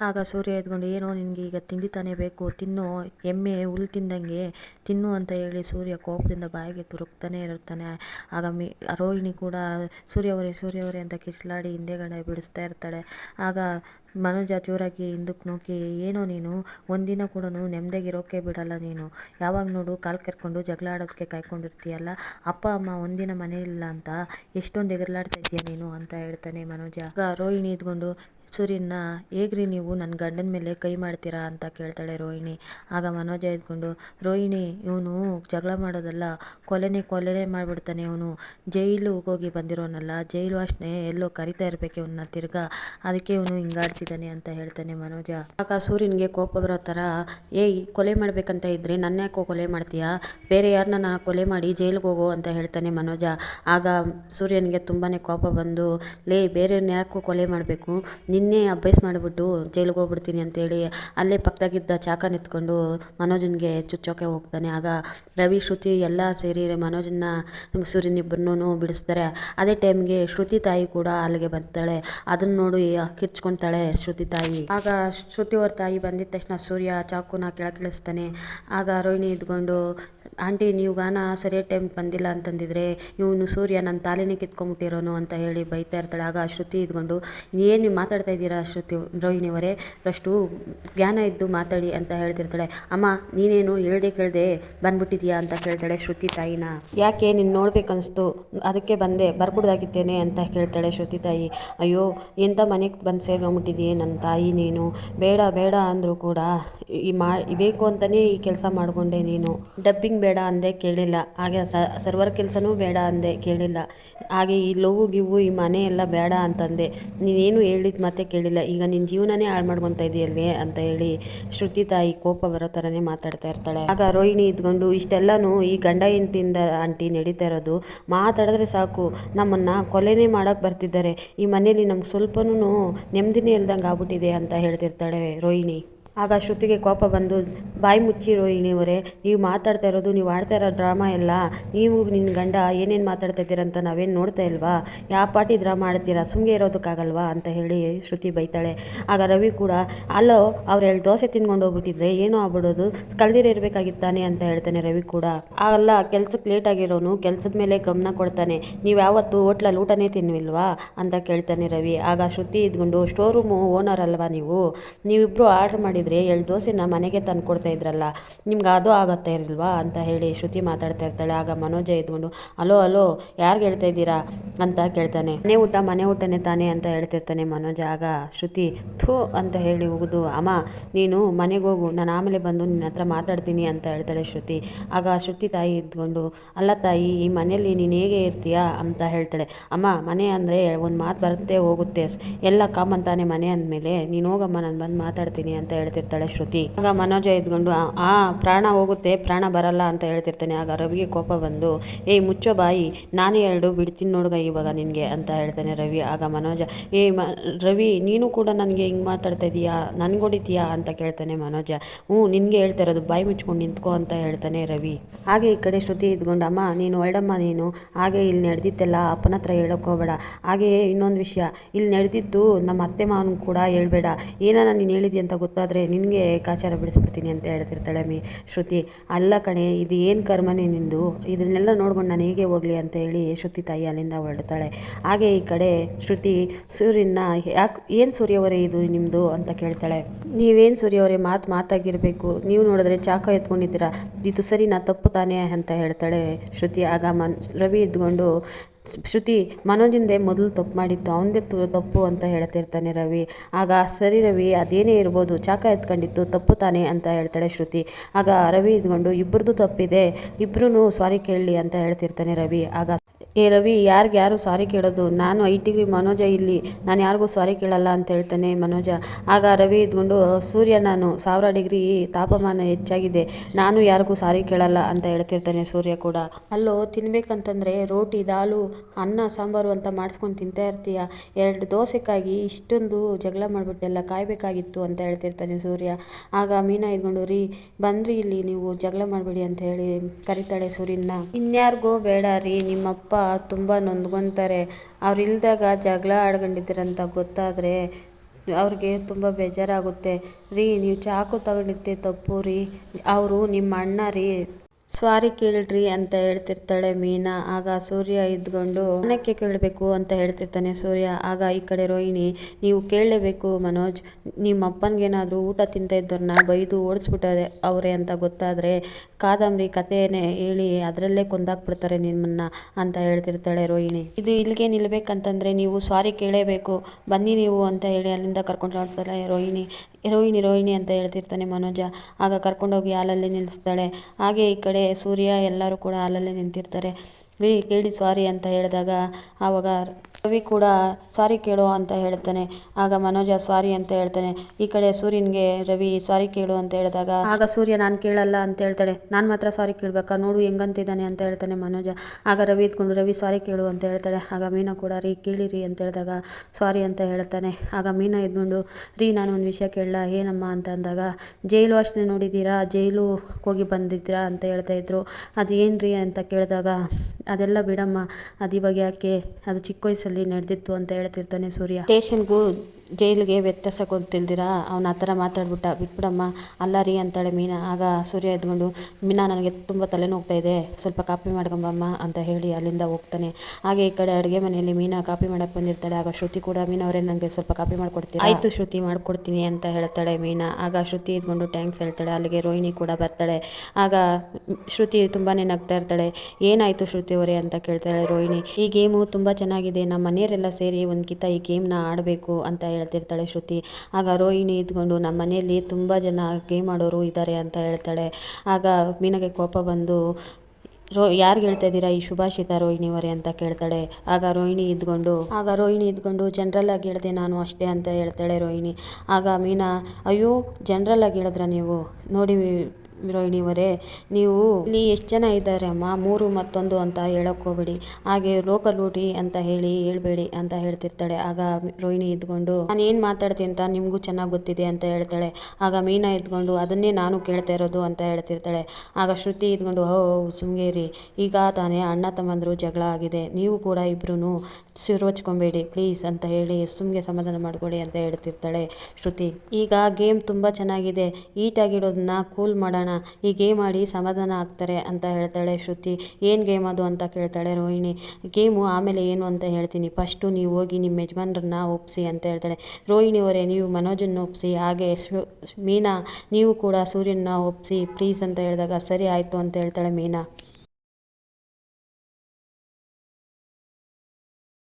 ಆಗ ಸೂರ್ಯ ಎದ್ಕೊಂಡು, ಏನೋ ನಿನಗೆ ಈಗ ತಿಂಡಿ ತಾನೇ ಬೇಕು, ತಿನ್ನು, ಎಮ್ಮೆ ಹುಲ್ಲು ತಿಂದಂಗೆ ತಿನ್ನು ಅಂತ ಹೇಳಿ ಸೂರ್ಯ ಕೋಪದಿಂದ ಬಾಯಿಗೆ ತುರುಕ್ತಾನೆ ಇರುತ್ತಾನೆ. ಆಗ ಮಿ, ರೋಹಿಣಿ ಕೂಡ ಸೂರ್ಯ ಸೂರ್ಯವರೇ ಸೂರ್ಯ ಅವರೇ ಅಂತ ಕಿರ್ಚಾಡಿ ಹಿಂದೆಗಡೆ ಬಿಡಿಸ್ತಾ ಇರ್ತಾಳೆ. ಆಗ ಮನೋಜ ಜೋರಾಗಿ ಹಿಂದಕ್ಕೆ ನೋಕಿ ಏನೋ ನೀನು, ಒಂದಿನ ಕೂಡ ನೆಮ್ಮದಿಯಾಗಿರೋಕ್ಕೆ ಬಿಡಲ್ಲ ನೀನು. ಯಾವಾಗ ನೋಡು, ಕಾಲು ಕರ್ಕೊಂಡು ಜಗಳ ಆಡೋದಕ್ಕೆ ಕಾಯ್ಕೊಂಡಿರ್ತೀಯಲ್ಲ. ಅಪ್ಪ, ಅಮ್ಮ ಒಂದಿನ ಮನೇಲಿಲ್ಲ ಅಂತ ಎಷ್ಟೊಂದು ಎಗರ್ಲಾಡ್ತಾ ಇದೀಯ ನೀನು? ಅಂತ ಹೇಳ್ತಾನೆ ಮನೋಜ. ಆಗ ರೋಹಿಣಿ ಇದ್ಕೊಂಡು ಸೂರ್ಯನ ಹೇಗ್ರಿ ನೀವು ನನ್ನ ಗಂಡನ ಮೇಲೆ ಕೈ ಮಾಡ್ತೀರಾ? ಅಂತ ಕೇಳ್ತಾಳೆ ರೋಹಿಣಿ. ಆಗ ಮನೋಜ ಇದ್ಕೊಂಡು, ರೋಹಿಣಿ, ಇವನು ಜಗಳ ಮಾಡೋದಲ್ಲ. ಕೊಲೆನೇ ಕೊಲೆನೇ ಮಾಡಿಬಿಡ್ತಾನೆ ಇವನು. ಜೈಲು ಹೋಗಿ ಬಂದಿರೋನಲ್ಲ. ಜೈಲು ಅಷ್ಟೇ ಎಲ್ಲೋ ಕರಿತಾ ಇರಬೇಕು ಇವನ್ನ ತಿರ್ಗಾ. ಅದಕ್ಕೆ ಇವನು ಹಿಂಗಾಡ್ತಿದ್ದಾನೆ ಅಂತ ಹೇಳ್ತಾನೆ ಮನೋಜ. ಆಗ ಸೂರ್ಯನಿಗೆ ಕೋಪ ಬರೋ ಥರ ಏಯ್, ಕೊಲೆ ಮಾಡ್ಬೇಕಂತ ಇದ್ರೆ ನನ್ನ ಯಾಕೋ ಕೊಲೆ ಮಾಡ್ತೀಯಾ? ಬೇರೆ ಯಾರನ್ನ ನಾನು ಕೊಲೆ ಮಾಡಿ ಜೈಲಿಗೆ ಹೋಗು ಅಂತ ಹೇಳ್ತಾನೆ ಮನೋಜ. ಆಗ ಸೂರ್ಯನಿಗೆ ತುಂಬಾ ಕೋಪ ಬಂದು, ಲೇ ಬೇರೆಯವ್ರನ್ನ ಯಾಕೋ ಕೊಲೆ ಮಾಡಬೇಕು? ನಿನ್ನೆ ಅಭ್ಯಾಸ ಮಾಡಿಬಿಟ್ಟು ಜೈಲಿಗೆ ಹೋಗ್ಬಿಡ್ತೀನಿ ಅಂತೇಳಿ ಅಲ್ಲೇ ಪಕ್ಕದಾಗಿದ್ದ ಚಾಕ ನಿಂತ್ಕೊಂಡು ಮನೋಜನ್ಗೆ ಚುಚ್ಚೋಕೆ ಹೋಗ್ತಾನೆ. ಆಗ ರವಿ, ಶ್ರುತಿ ಎಲ್ಲ ಸೇರಿ ಮನೋಜನ್ನ ಸೂರ್ಯನ ಇಬ್ಬರನ್ನೂ ಬಿಡಿಸ್ತಾರೆ. ಅದೇ ಟೈಮ್ಗೆ ಶ್ರುತಿ ತಾಯಿ ಕೂಡ ಅಲ್ಲಿಗೆ ಬರ್ತಾಳೆ. ಅದನ್ನ ನೋಡಿ ಕಿರ್ಚ್ಕೊತಾಳೆ ಶ್ರುತಿ ತಾಯಿ. ಆಗ ಶ್ರುತಿ ಅವ್ರ ತಾಯಿ ಬಂದಿದ ತಕ್ಷಣ ಸೂರ್ಯ ಚಾಕುನ ಕೆಳಕಿಳಿಸ್ತಾನೆ ಆಗ ರೋಹಿಣಿ ಇದ್ಕೊಂಡು ಆಂಟಿ, ನೀವು ಗಾನ ಸರಿಯಾದ ಟೈಮ್ಗೆ ಬಂದಿಲ್ಲ ಅಂತಂದಿದ್ರೆ, ಇವನು ಸೂರ್ಯ ನನ್ನ ತಾಲಿನೇ ಕಿತ್ಕೊಂಡ್ಬಿಟ್ಟಿರೋನು ಅಂತ ಹೇಳಿ ಬೈತಾ ಇರ್ತಾಳೆ. ಆಗ ಶ್ರುತಿ ಇದ್ಕೊಂಡು, ಏನು ನೀವು ಮಾತಾಡ್ತಾ ಇದ್ದೀರಾ ಶ್ರುತಿ ರೋಹಿಣಿಯವರೇ? ಅಷ್ಟು ಜ್ಞಾನ ಇದ್ದು ಮಾತಾಡಿ ಅಂತ ಹೇಳ್ತಿರ್ತಾಳೆ. ಅಮ್ಮ, ನೀನೇನು ಹೇಳ್ದೆ ಕೇಳ್ದೆ ಬಂದ್ಬಿಟ್ಟಿದ್ಯಾ ಅಂತ ಕೇಳ್ತಾಳೆ ಶ್ರುತಿ ತಾಯಿನ. ಯಾಕೆ? ನೀನು ನೋಡ್ಬೇಕನ್ನಿಸ್ತು ಅದಕ್ಕೆ ಬಂದೆ. ಬರ್ಕೊಡ್ದಾಗಿದ್ದೇನೆ ಅಂತ ಕೇಳ್ತಾಳೆ ಶ್ರುತಿ ತಾಯಿ. ಅಯ್ಯೋ ಎಂಥ ಮನೆಗೆ ಬಂದು ಸೇರ್ಕೊಂಬಿಟ್ಟಿದೀಯ ನನ್ನ ತಾಯಿ ನೀನು? ಬೇಡ ಬೇಡ ಅಂದರೂ ಕೂಡ, ಈ ಮಾ ಬೇಕು ಅಂತಲೇ ಈ ಕೆಲಸ ಮಾಡಿಕೊಂಡೆ ನೀನು. ಡಬ್ಬಿಂಗ್ ಬೇಡ ಅಂದೆ ಕೇಳಿಲ್ಲ. ಹಾಗೆ ಸರ್ವರ್ ಕೆಲಸನೂ ಬೇಡ ಅಂದೆ ಕೇಳಿಲ್ಲ. ಹಾಗೆ ಈ ಲೋವು ಗಿವು ಈ ಮನೆ ಎಲ್ಲ ಬೇಡ ಅಂತಂದೆ. ನೀನೇನು ಹೇಳಿದ ಮತ್ತೆ ಕೇಳಿಲ್ಲ. ಈಗ ನಿನ್ನ ಜೀವನನೇ ಹಾಳು ಮಾಡ್ಕೊತಾ ಇದೆಯಲ್ಲೇ ಅಂತ ಹೇಳಿ ಶ್ರುತಿ ತಾಯಿ ಕೋಪ ಬರೋ ಥರನೇ ಮಾತಾಡ್ತಾ ಇರ್ತಾಳೆ. ಆಗ ರೋಹಿಣಿ ಇದ್ಕೊಂಡು ಇಷ್ಟೆಲ್ಲನೂ ಈ ಗಂಡ ಹೆಂಡತಿಯಿಂದ ಆಂಟಿ ನಡೀತಾ ಇರೋದು ಮಾತಾಡಿದ್ರೆ ಸಾಕು. ನಮ್ಮನ್ನು ಕೊಲೆನೇ ಮಾಡೋಕ್ಕೆ ಬರ್ತಿದ್ದಾರೆ. ಈ ಮನೇಲಿ ನಮ್ಗೆ ಸ್ವಲ್ಪನೂ ನೆಮ್ಮದಿನೇ ಇಲ್ದಂಗೆ ಆಗ್ಬಿಟ್ಟಿದೆ ಅಂತ ಹೇಳ್ತಿರ್ತಾಳೆ ರೋಹಿಣಿ. ಆಗ ಶ್ರುತಿಗೆ ಕೋಪ ಬಂದು, ಬಾಯಿ ಮುಚ್ಚಿ ರೋಹಿಣಿಯವರೇ ನೀವು ಮಾತಾಡ್ತಾ ಇರೋದು, ನೀವು ಆಡ್ತಾ ಇರೋ ಡ್ರಾಮಾ ಎಲ್ಲ, ನೀವು ನಿನ್ನ ಗಂಡ ಏನೇನು ಮಾತಾಡ್ತಾ ಇದ್ದೀರಂತ ನಾವೇನು ನೋಡ್ತಾ ಇಲ್ವಾ? ಯಾವ ಪಾಟಿ ಡ್ರಾಮಾ ಆಡ್ತೀರಾ? ಸುಮ್ಮನೆ ಇರೋದಕ್ಕಾಗಲ್ವಾ? ಅಂತ ಹೇಳಿ ಶ್ರುತಿ ಬೈತಾಳೆ. ಆಗ ರವಿ ಕೂಡ ಅಲ್ಲೋ ಅವ್ರು ಎರಡು ದೋಸೆ ತಿನ್ಕೊಂಡು ಹೋಗ್ಬಿಟ್ಟಿದ್ರೆ ಏನೋ ಆಗ್ಬಿಡೋದು? ಕಲ್ದಿರ ಇರಬೇಕಾಗಿತ್ತಾನೆ? ಅಂತ ಹೇಳ್ತಾನೆ ರವಿ ಕೂಡ. ಅಲ್ಲ ಕೆಲ್ಸಕ್ಕೆ ಲೇಟ್ ಆಗಿರೋನು, ಕೆಲಸದ ಮೇಲೆ ಗಮನ ಕೊಡ್ತಾನೆ. ನೀವು ಯಾವತ್ತು ಹೋಟ್ಲಲ್ಲಿ ಊಟನೇ ತಿನ್ವಿಲ್ವಾ? ಅಂತ ಕೇಳ್ತಾನೆ ರವಿ. ಆಗ ಶ್ರುತಿ ಇದ್ಕೊಂಡು ಸ್ಟೋರ್ ರೂಮು ಓನರ್ ಅಲ್ವಾ ನೀವು? ನೀವಿಬ್ಬರು ಆರ್ಡ್ರ್ ಮಾಡಿ ಇದ್ರೆ ಎರಡು ದೋಸೆನ ಮನೆಗೆ ತಂದು ಕೊಡ್ತಾ ಇದ್ರಲ್ಲ, ನಿಮ್ಗೆ ಅದು ಆಗುತ್ತೆ ಇರಲ್ವಾ ಅಂತ ಹೇಳಿ ಶ್ರುತಿ ಮಾತಾಡ್ತಾ ಇರ್ತಾಳೆ. ಆಗ ಮನೋಜ ಇದ್ಕೊಂಡು ಅಲೋ ಅಲೋ, ಯಾರಿಗೆ ಹೇಳ್ತಾ ಇದ್ದೀರಾ? ಅಂತ ಕೇಳ್ತಾನೆ. ಮನೆ ಊಟ, ಮನೆ ಊಟನೇ ತಾನೇ ಅಂತ ಹೇಳ್ತಿರ್ತಾನೆ ಮನೋಜ. ಆಗ ಶ್ರುತಿ, ಥೂ ಅಂತ ಹೇಳಿ ಹೋಗುದು ಅಮ್ಮ, ನೀನು ಮನೆಗೆ ಹೋಗು, ನಾನು ಆಮೇಲೆ ಬಂದು ನಿನ್ನ ಹತ್ರ ಮಾತಾಡ್ತೀನಿ ಅಂತ ಹೇಳ್ತಾಳೆ ಶ್ರುತಿ. ಆಗ ಶ್ರುತಿ ತಾಯಿ ಇದ್ಕೊಂಡು ಅಲ್ಲ ತಾಯಿ, ಈ ಮನೆಯಲ್ಲಿ ನೀನು ಹೇಗೆ ಇರ್ತೀಯಾ? ಅಂತ ಹೇಳ್ತಾಳೆ. ಅಮ್ಮ, ಮನೆ ಅಂದರೆ ಒಂದು ಮಾತು ಬರುತ್ತೆ ಹೋಗುತ್ತೆ. ಎಲ್ಲ ಕಾಮನ್ ತಾನೇ ಮನೆ ಅಂದಮೇಲೆ ನೀನು ಹೋಗಮ್ಮ, ನಾನು ಬಂದು ಮಾತಾಡ್ತೀನಿ ಅಂತ ಹೇಳ್ತಾನೆ ಹೇಳ್ತಿರ್ತಾಳೆ ಶ್ರುತಿ. ಆಗ ಮನೋಜ ಇದ್ಕೊಂಡು ಆ ಪ್ರಾಣ ಹೋಗುತ್ತೆ, ಪ್ರಾಣ ಬರಲ್ಲ ಅಂತ ಹೇಳ್ತಿರ್ತಾನೆ. ಆಗ ರವಿಗೆ ಕೋಪ ಬಂದು, ಏಯ್, ಮುಚ್ಚೋ ಬಾಯಿ, ನಾನೇ ಎರಡು ಬಿಡ್ತೀನಿ ನೋಡ್ಗ ಇವಾಗ ನಿನಗೆ ಅಂತ ಹೇಳ್ತಾನೆ ರವಿ. ಆಗ ಮನೋಜ, ಏ, ಮ, ರವಿ, ನೀನು ಕೂಡ ನನಗೆ ಹಿಂಗೆ ಮಾತಾಡ್ತಾ ಇದೀಯಾ? ನನ್ಗೆ ಹೊಡಿತೀಯಾ? ಅಂತ ಕೇಳ್ತಾನೆ ಮನೋಜ. ಹ್ಞೂ, ನಿನಗೆ ಹೇಳ್ತಾ ಇರೋದು, ಬಾಯಿ ಮುಚ್ಕೊಂಡು ನಿಂತ್ಕೋ ಅಂತ ಹೇಳ್ತಾನೆ ರವಿ. ಹಾಗೆ ಈ ಕಡೆ ಶ್ರುತಿ ಇದ್ಕೊಂಡು ಅಮ್ಮ, ನೀನು ಒಳ್ಳಮ್ಮ ನೀನು. ಹಾಗೆ ಇಲ್ಲಿ ನಡೆದಿತ್ತೆಲ್ಲ, ಅಪ್ಪನ ಹತ್ರ ಹೇಳೋಕೆ ಹಾಗೆಯೇ ಇನ್ನೊಂದು ವಿಷಯ. ಇಲ್ಲಿ ನಡೆದಿದ್ದು ನಮ್ಮ ಅತ್ತೆ ಮಾವನ ಕೂಡ ಹೇಳ್ಬೇಡ. ಏನಾನ ನೀನು ಹೇಳಿದಿ ಅಂತ ಗೊತ್ತಾದರೆ ನಿನಗೆ ಕಾಚಾರ ಬಿಡಿಸ್ಬಿಡ್ತೀನಿ ಅಂತ ಹೇಳ್ತಿರ್ತಾಳೆ ಮೀ ಶ್ರುತಿ. ಅಲ್ಲ ಕಣೆ, ಇದು ಏನು ಕರ್ಮನೇ ನಿಂದು? ಇದನ್ನೆಲ್ಲ ನೋಡ್ಕೊಂಡು ನಾನು ಹೇಗೆ ಹೋಗಲಿ ಅಂತ ಹೇಳಿ ಶ್ರುತಿ ತಾಯಿ ಅಲ್ಲಿಂದ ಹೊರಡ್ತಾಳೆ. ಹಾಗೆ ಈ ಕಡೆ ಶ್ರುತಿ ಸೂರ್ಯನ ಯಾಕೆ, ಏನು ಸೂರ್ಯವರೇ ಇದು ನಿಮ್ಮದು ಅಂತ ಕೇಳ್ತಾಳೆ. ನೀವೇನು ಸೂರ್ಯವರೇ, ಮಾತು ಮಾತಾಗಿರಬೇಕು. ನೀವು ನೋಡಿದ್ರೆ ಚಾಕ ಎತ್ಕೊಂಡಿದ್ದೀರಾ. ಇದು ಸರಿ, ನಾ ತಪ್ಪು ತಾನೇ ಅಂತ ಹೇಳ್ತಾಳೆ ಶ್ರುತಿ. ಆಗ ಮನ್, ರವಿ ಇದ್ಕೊಂಡು ಶ್ರುತಿ, ಮನೋಜಿಂದೆ ಮೊದಲು ತಪ್ಪು ಮಾಡಿತ್ತು ಅವನದೇ ತಪ್ಪು ಅಂತ ಹೇಳ್ತಿರ್ತಾನೆ ರವಿ. ಆಗ, ಸರಿ ರವಿ, ಅದೇನೇ ಇರ್ಬೋದು, ಚಾಕ ಎತ್ಕೊಂಡಿತ್ತು ತಪ್ಪು ತಾನೆ ಅಂತ ಹೇಳ್ತಾಳೆ ಶ್ರುತಿ. ಆಗ ರವಿ ಇದ್ಕೊಂಡು ಇಬ್ಬರದು ತಪ್ಪಿದೆ ಇಬ್ಬರೂ ಸಾರಿ ಕೇಳಲಿ ಅಂತ ಹೇಳ್ತಿರ್ತಾನೆ ರವಿ. ಆಗ ಏ ರವಿ, ಯಾರಿಗೆ ಯಾರು ಸಾರಿ ಕೇಳೋದು? ನಾನು ಐ ಡಿಗ್ರಿ ಮನೋಜ ಇಲ್ಲಿ. ನಾನು ಯಾರಿಗೂ ಸಾರಿ ಕೇಳಲ್ಲ ಅಂತ ಹೇಳ್ತಾನೆ ಮನೋಜ. ಆಗ ರವಿ ಇದ್ಕೊಂಡು, ಸೂರ್ಯ ನಾನು, ಸಾವಿರ ಡಿಗ್ರಿ ತಾಪಮಾನ ಹೆಚ್ಚಾಗಿದೆ. ನಾನು ಯಾರಿಗೂ ಸಾರಿ ಕೇಳಲ್ಲ ಅಂತ ಹೇಳ್ತಿರ್ತಾನೆ ಸೂರ್ಯ ಕೂಡ. ಅಲ್ಲೋ, ತಿನ್ಬೇಕಂತಂದರೆ ರೋಟಿ, ದಾಲು, ಅನ್ನ, ಸಾಂಬಾರು ಅಂತ ಮಾಡಿಸ್ಕೊಂಡು ತಿಂತಾ ಇರ್ತೀಯ. ಎರಡು ದೋಸೆಕ್ಕಾಗಿ ಇಷ್ಟೊಂದು ಜಗಳ ಮಾಡಿಬಿಟ್ಟೆಲ್ಲ ಕಾಯಬೇಕಾಗಿತ್ತು ಅಂತ ಹೇಳ್ತಿರ್ತಾನೆ ಸೂರ್ಯ. ಆಗ ಮೀನಾ ಇದ್ಕೊಂಡು, ರೀ, ಬಂದ್ರಿ ಇಲ್ಲಿ, ನೀವು ಜಗಳ ಮಾಡಬೇಡಿ ಅಂತ ಹೇಳಿ ಕರಿತಾಳೆ ಸೂರ್ಯನ ಇನ್ಯಾರಿಗೋ ಬೇಡ ರೀ, ನಿಮ್ಮಪ್ಪ ತುಂಬ ನೊಂದ್ಕೊತಾರೆ. ಅವ್ರು ಇಲ್ದಾಗ ಜಗಳ ಆಡ್ಕೊಂಡಿದ್ದೀರಂತ ಗೊತ್ತಾದರೆ ಅವ್ರಿಗೆ ತುಂಬ ಬೇಜಾರಾಗುತ್ತೆ. ರೀ, ನೀವು ಚಾಕು ತಗೊಂಡಿದ್ದೆ ತಪ್ಪು ರೀ. ಅವರು ನಿಮ್ಮ ಅಣ್ಣ ರೀ. ಸ್ವಾರಿ ಕೇಳ್ರಿ ಅಂತ ಹೇಳ್ತಿರ್ತಾಳೆ ಮೀನಾ. ಆಗ ಸೂರ್ಯ ಇದ್ಕೊಂಡು ಅನ್ನಕ್ಕೆ ಕೇಳಬೇಕು ಅಂತ ಹೇಳ್ತಿರ್ತಾನೆ ಸೂರ್ಯ. ಆಗ ಈ ಕಡೆ ರೋಹಿಣಿ, ನೀವು ಕೇಳಲೇಬೇಕು ಮನೋಜ್. ನಿಮ್ಮ ಅಪ್ಪನಿಗೇನಾದರೂ ಊಟ ತಿಂತ ಇದ್ದವ್ರನ್ನ ಬೈದು ಓಡಿಸ್ಬಿಟ್ಟರೆ ಅವರೇ ಅಂತ ಗೊತ್ತಾದರೆ ಕಾದಂಬರಿ ಕಥೆನೇ ಹೇಳಿ ಅದರಲ್ಲೇ ಕೊಂದಾಕ್ಬಿಡ್ತಾರೆ ನಿಮ್ಮನ್ನ ಅಂತ ಹೇಳ್ತಿರ್ತಾಳೆ ರೋಹಿಣಿ. ಇದು ಇಲ್ಲಿಗೆ ನಿಲ್ಬೇಕಂತಂದ್ರೆ ನೀವು ಸಾರಿ ಕೇಳೇಬೇಕು. ಬನ್ನಿ ನೀವು ಅಂತ ಹೇಳಿ ಅಲ್ಲಿಂದ ಕರ್ಕೊಂಡು ಹೋಗ್ತಾರೆ ರೋಹಿಣಿ. ರೋಹಿಣಿ ರೋಹಿಣಿ ಅಂತ ಹೇಳ್ತಿರ್ತಾನೆ ಮನೋಜ. ಆಗ ಕರ್ಕೊಂಡೋಗಿ ಹಾಲಲ್ಲಿ ನಿಲ್ಲಿಸ್ತಾಳೆ. ಹಾಗೆ ಈ ಕಡೆ ಸೂರ್ಯ ಎಲ್ಲರೂ ಕೂಡ ಹಾಲಲ್ಲೇ ನಿಂತಿರ್ತಾರೆ. ಕೇಳಿ ಸಾರಿ ಅಂತ ಹೇಳಿದಾಗ ಆವಾಗ ರವಿ ಕೂಡ ಸಾರಿ ಕೇಳು ಅಂತ ಹೇಳ್ತಾನೆ. ಆಗ ಮನೋಜ ಸಾರಿ ಅಂತ ಹೇಳ್ತಾನೆ. ಈ ಕಡೆ ಸೂರ್ಯನ್ಗೆ ರವಿ ಸಾರಿ ಕೇಳು ಅಂತ ಹೇಳಿದಾಗ, ಆಗ ಸೂರ್ಯ ನಾನು ಕೇಳಲ್ಲ ಅಂತ ಹೇಳ್ತಾಳೆ. ನಾನು ಮಾತ್ರ ಸಾರಿ ಕೇಳಬೇಕಾ? ನೋಡು ಹೆಂಗಂತಿದ್ದಾನೆ ಅಂತ ಹೇಳ್ತಾನೆ ಮನೋಜ. ಆಗ ರವಿ ಇದ್ಕೊಂಡು, ರವಿ ಸಾರಿ ಕೇಳು ಅಂತ ಹೇಳ್ತಾಳೆ. ಆಗ ಮೀನಾ ಕೂಡ, ರೀ, ಕೇಳಿರಿ ಅಂತ ಹೇಳಿದಾಗ ಸಾರಿ ಅಂತ ಹೇಳ್ತಾನೆ. ಆಗ ಮೀನಾ ಇದ್ಕೊಂಡು ರೀ, ನಾನು ಒಂದು ವಿಷಯ ಕೇಳಲ್ಲ ಏನಮ್ಮ ಅಂತ ಅಂದಾಗ, ಜೈಲು ವಾಸನೆ ನೋಡಿದ್ದೀರಾ? ಜೈಲು ಹೋಗಿ ಬಂದಿದ್ದೀರಾ? ಅಂತ ಹೇಳ್ತಾ ಇದ್ರು. ಅದು ಏನು ರೀ ಅಂತ ಕೇಳಿದಾಗ ಅದೆಲ್ಲ ಬಿಡಮ್ಮ. ಅದು ಇವಾಗ ಯಾಕೆ? ಅದು ಚಿಕ್ಕ ವಯಸ್ಸಲ್ಲಿ ನಡೆದಿತ್ತು ಅಂತ ಹೇಳ್ತಿರ್ತಾನೆ ಸೂರ್ಯ. ಸ್ಟೇಷನ್ಗೂ ಜೈಲಿಗೆ ವ್ಯತ್ಯಾಸ ಗೊತ್ತಿಲ್ದಿರಾ ಅವ್ನು ಆ ಥರ ಮಾತಾಡ್ಬಿಟ್ಟ, ಬಿಟ್ಬಿಡಮ್ಮ, ಅಲ್ಲ ರೀ ಅಂತಾಳೆ ಮೀನಾ. ಆಗ ಸೂರ್ಯ ಎದ್ಕೊಂಡು, ಮೀನಾ, ನನಗೆ ತುಂಬ ತಲೆನೋಗ್ತಾ ಇದೆ ಸ್ವಲ್ಪ ಕಾಪಿ ಮಾಡ್ಕೊಂಬಮ್ಮ ಅಂತ ಹೇಳಿ ಅಲ್ಲಿಂದ ಹೋಗ್ತಾನೆ. ಹಾಗೆ ಈ ಕಡೆ ಅಡುಗೆ ಮನೆಯಲ್ಲಿ ಮೀನಾ ಕಾಪಿ ಮಾಡಕ್ಕೆ ಬಂದಿರ್ತಾಳೆ. ಆಗ ಶ್ರುತಿ ಕೂಡ, ಮೀನಾ ಅವರೇ ನನಗೆ ಸ್ವಲ್ಪ ಕಾಪಿ ಮಾಡ್ಕೊಡ್ತೀನಿ ಆಯಿತು ಶ್ರುತಿ, ಮಾಡ್ಕೊಡ್ತೀನಿ ಅಂತ ಹೇಳ್ತಾಳೆ ಮೀನಾ. ಆಗ ಶ್ರುತಿ ಇದ್ಕೊಂಡು ಟ್ಯಾಂಕ್ಸ್ ಹೇಳ್ತಾಳೆ. ಅಲ್ಲಿಗೆ ರೋಹಿಣಿ ಕೂಡ ಬರ್ತಾಳೆ. ಆಗ ಶ್ರುತಿ ತುಂಬಾ ನಗ್ತಾ ಇರ್ತಾಳೆ. ಏನಾಯಿತು ಶ್ರುತಿ ಅವರೇ? ಅಂತ ಕೇಳ್ತಾಳೆ ರೋಹಿಣಿ. ಈ ಗೇಮು ತುಂಬ ಚೆನ್ನಾಗಿದೆ. ನಮ್ಮ ಮನೆಯವರೆಲ್ಲ ಸೇರಿ ಒಂದು ಕಿತ್ತ ಈ ಗೇಮ್ನ ಆಡಬೇಕು ಅಂತ ಹೇಳ್ತಿರ್ತಾಳೆ ಶ್ರುತಿ. ಆಗ ರೋಹಿಣಿ ಇದ್ಕೊಂಡು ನಮ್ಮ ಮನೆಯಲ್ಲಿ ತುಂಬ ಜನ ಗೇಮ್ ಆಡೋರು ಇದ್ದಾರೆ ಅಂತ ಹೇಳ್ತಾಳೆ. ಆಗ ಮೀನಾಗೆ ಕೋಪ ಬಂದು, ರೋ ಯಾರಿಗೆ ಹೇಳ್ತಾ ಇದ್ದೀರಾ ಈ ಶುಭಾಷಿತ ರೋಹಿಣಿಯವರೇ ಅಂತ ಕೇಳ್ತಾಳೆ. ಆಗ ರೋಹಿಣಿ ಇದ್ಕೊಂಡು, ಆಗ ರೋಹಿಣಿ ಇದ್ಕೊಂಡು ಜನರಲ್ ಆಗಿ ಹೇಳ್ದೆ ನಾನು ಅಷ್ಟೇ ಅಂತ ಹೇಳ್ತಾಳೆ ರೋಹಿಣಿ. ಆಗ ಮೀನಾ, ಅಯ್ಯೋ ಜನರಲ್ ಆಗಿ ಹೇಳಿದ್ರ ನೀವು? ನೋಡಿ ರೋಹಿಣಿಯವರೇ, ನೀವು ಇಲ್ಲಿ ಎಷ್ಟು ಜನ ಇದ್ದಾರೆ ಅಮ್ಮ? ಮೂರು ಮತ್ತೊಂದು ಅಂತ ಹೇಳೋಕೆ ಹೋಗ್ಬೇಡಿ. ಹಾಗೆ ಲೋಕಲ್ ಲೂಟಿ ಅಂತ ಹೇಳಿ ಹೇಳ್ಬೇಡಿ ಅಂತ ಹೇಳ್ತಿರ್ತಾಳೆ. ಆಗ ರೋಹಿಣಿ ಇದ್ಕೊಂಡು ನಾನು ಏನು ಮಾತಾಡ್ತೀನಿ ಅಂತ ನಿಮಗೂ ಚೆನ್ನಾಗಿ ಗೊತ್ತಿದೆ ಅಂತ ಹೇಳ್ತಾಳೆ. ಆಗ ಮೀನಾ ಇದ್ಕೊಂಡು, ಅದನ್ನೇ ನಾನು ಕೇಳ್ತಾ ಇರೋದು ಅಂತ ಹೇಳ್ತಿರ್ತಾಳೆ. ಆಗ ಶ್ರುತಿ ಇದ್ಕೊಂಡು, ಓ ಸುಮ್ಗೇರಿ ಈಗ ತಾನೇ ಅಣ್ಣ ತಮ್ಮಂದರು ಜಗಳ ಆಗಿದೆ. ನೀವು ಕೂಡ ಇಬ್ಬರೂ ಶುರುವಚ್ಕೊಬೇಡಿ ಪ್ಲೀಸ್ ಅಂತ ಹೇಳಿ ಸುಮ್ಗೆ ಸಮಾಧಾನ ಮಾಡ್ಕೊಳ್ಳಿ ಅಂತ ಹೇಳ್ತಿರ್ತಾಳೆ ಶ್ರುತಿ. ಈಗ ಗೇಮ್ ತುಂಬ ಚೆನ್ನಾಗಿದೆ. ಈಟಾಗಿಡೋದನ್ನ ಕೂಲ್ ಮಾಡೋಣ ಈ ಗೇಮ್ ಆಡಿ ಸಮಾಧಾನ ಆಗ್ತಾರೆ ಅಂತ ಹೇಳ್ತಾಳೆ ಶ್ರುತಿ. ಏನು ಗೇಮ್ ಅದು ಅಂತ ಕೇಳ್ತಾಳೆ ರೋಹಿಣಿ. ಗೇಮು ಆಮೇಲೆ ಏನು ಅಂತ ಹೇಳ್ತೀನಿ. ಫಸ್ಟು ನೀವು ಹೋಗಿ ನಿಮ್ಮ ಯಜಮಾನ್ರನ್ನ ಒಪ್ಪಿಸಿ ಅಂತ ಹೇಳ್ತಾಳೆ. ರೋಹಿಣಿ ಅವರೇ, ನೀವು ಮನೋಜನ್ನ ಒಪ್ಪಿಸಿ ಹಾಗೆ ಮೀನಾ, ನೀವು ಕೂಡ ಸೂರ್ಯನ ಒಪ್ಪಿಸಿ ಪ್ಲೀಸ್ ಅಂತ ಹೇಳಿದಾಗ ಸರಿ ಆಯಿತು ಅಂತ ಹೇಳ್ತಾಳೆ ಮೀನಾ.